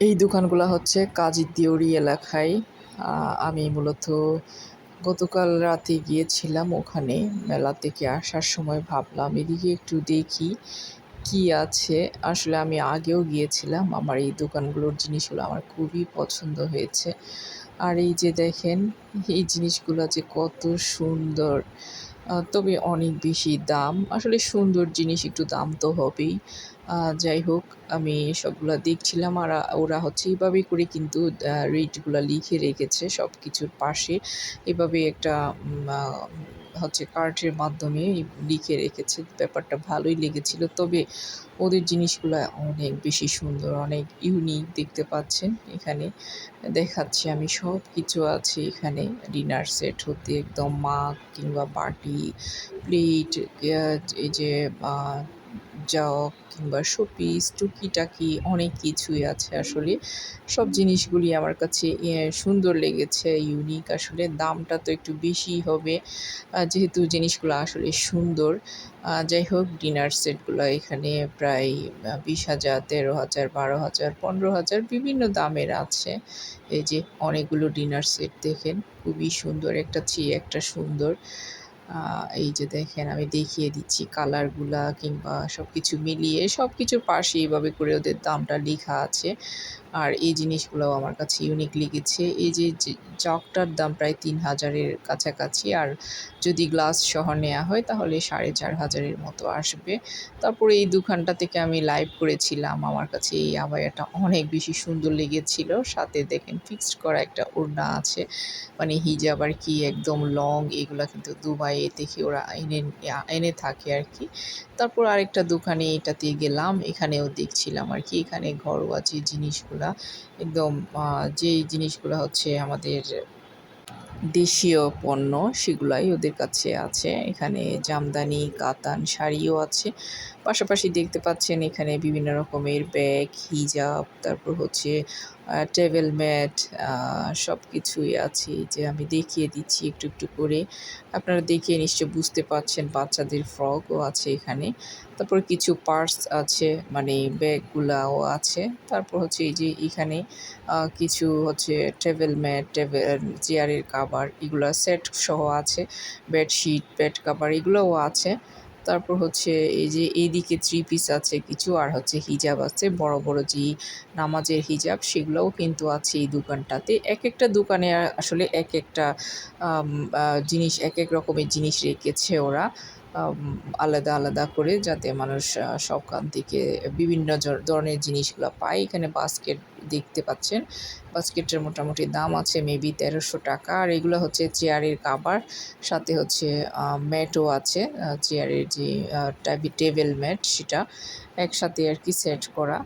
এই দোকানগুলো হচ্ছে কাজী দিওরি এলাকায়। আমি মূলত গতকাল রাতে গিয়েছিলাম ওখানে মেলা থেকে আসার সময় ভাবলাম, এদিকে একটু দেখি কি আছে। আসলে আমি আগেও গিয়েছিলাম, আমার এই দোকানগুলোর জিনিসগুলো আমার খুবই পছন্দ হয়েছে। আর এই যে দেখেন, এই জিনিসগুলো যে কত সুন্দর। তবে অনেক বেশি দাম। আসলে সুন্দর জিনিস একটু দাম তো হবেই। যাই হোক, আমি সবগুলা দেখছিলাম আর ওরা হচ্ছে এইভাবে করে কিন্তু রেটগুলো লিখে রেখেছে সব কিছুর পাশে। এভাবে একটা হচ্ছে কার্ডের মাধ্যমে লিখে রেখেছে, ব্যাপারটা ভালোই লেগেছিল। তবে ওদের জিনিসগুলো অনেক বেশি সুন্দর, অনেক ইউনিক দেখতে পাচ্ছেন এখানে। দেখাচ্ছি আমি সব কিছু আছে এখানে। ডিনার সেট হতে একদম মাগ কিংবা বাটি প্লেট এই যে জগ কিংবা শোপিস, টুকিটাকি অনেক কিছুই আছে আসলে। সব জিনিসগুলি আমার কাছে সুন্দর লেগেছে ইউনিক আসলে দামটা তো একটু বেশি হবে। যেহেতু জিনিসগুলো আসলে সুন্দর। যাই হোক ডিনার সেটগুলো এখানে প্রায় বিশ হাজার, তেরো হাজার, বারো হাজার, পনেরো হাজার বিভিন্ন দামের আছে। এই যে অনেকগুলো ডিনার সেট দেখেন, খুবই সুন্দর। একটা চেয়ে একটা সুন্দর। এই যে দেখেন, আমি দেখিয়ে দিচ্ছি কালারগুলা কিংবা সব কিছু মিলিয়ে সব কিছুর পাশে এইভাবে করে ওদের দামটা লেখা আছে। আর এই জিনিসগুলোও আমার কাছে ইউনিক লেগেছে। এই যে জগটার দাম প্রায় তিন হাজারের কাছাকাছি আর যদি গ্লাস সহ নেওয়া হয় তাহলে সাড়ে চার হাজারের মতো আসবে। তারপরে এই দোকানটা থেকে আমি লাইভ করেছিলাম। আমার কাছে এই আবায়াটা অনেক বেশি সুন্দর লেগেছিল। সাথে দেখেন ফিক্সড করা একটা ওড়না আছে। মানে হিজাব আর কি, একদম লং এগুলো কিন্তু দুবাইয়ে দেখি ওরা এনে এনে থাকে আর কি। তারপর আরেকটা দোকানে এটাতে গেলাম, এখানেও দেখছিলাম আর কি, এখানে ঘরোয়া যে জিনিসগুলা, একদম যেই জিনিসগুলো হচ্ছে আমাদের দেশীয় পণ্য সেগুলাই ওদের কাছে আছে। এখানে জামদানি, কাতান শাড়িও আছে। পাশাপাশি দেখতে পাচ্ছেন এখানে বিভিন্ন রকমের ব্যাগ, হিজাব, তারপর হচ্ছে টেবিল ম্যাট সব কিছুই আছে। যে আমি দেখিয়ে দিচ্ছি একটু একটু করে। আপনারা দেখে নিশ্চয় বুঝতে পারছেন বাচ্চাদের ফ্রকও আছে এখানে। তারপর কিছু পার্টস আছে মানে ব্যাগগুলাও আছে। তারপর হচ্ছে এই যে এখানে কিছু হচ্ছে টেবিল ম্যাট টেবিল চেয়ারের কাভার এগুলো সেট সহ আছে বেডশিট বেড কাভার এগুলোও আছে। তারপর হচ্ছে এই যে এইদিকে থ্রি পিস আছে কিছু, আর হচ্ছে হিজাব আছে, বড় বড় যে নামাজের হিজাব সেগুলোও কিন্তু আছে এই দোকানটাতে। এক একটা দোকানে আসলে এক একটা জিনিস এক এক রকমের জিনিস রেখেছে ওরা। আলাদা আলাদা করে যাতে মানুষ সবখান থেকে বিভিন্ন ধরনের জিনিসগুলো পায়। এখানে বাস্কেট দেখতে পাচ্ছেন। বাস্কেটের মোটামুটি দাম আছে মেবি তেরোশো টাকা। আর এগুলো হচ্ছে চেয়ারের কাবার সাথে হচ্ছে ম্যাটও আছে। চেয়ারের যে টেবিল ম্যাট সেটা একসাথে আর কি সেট করা।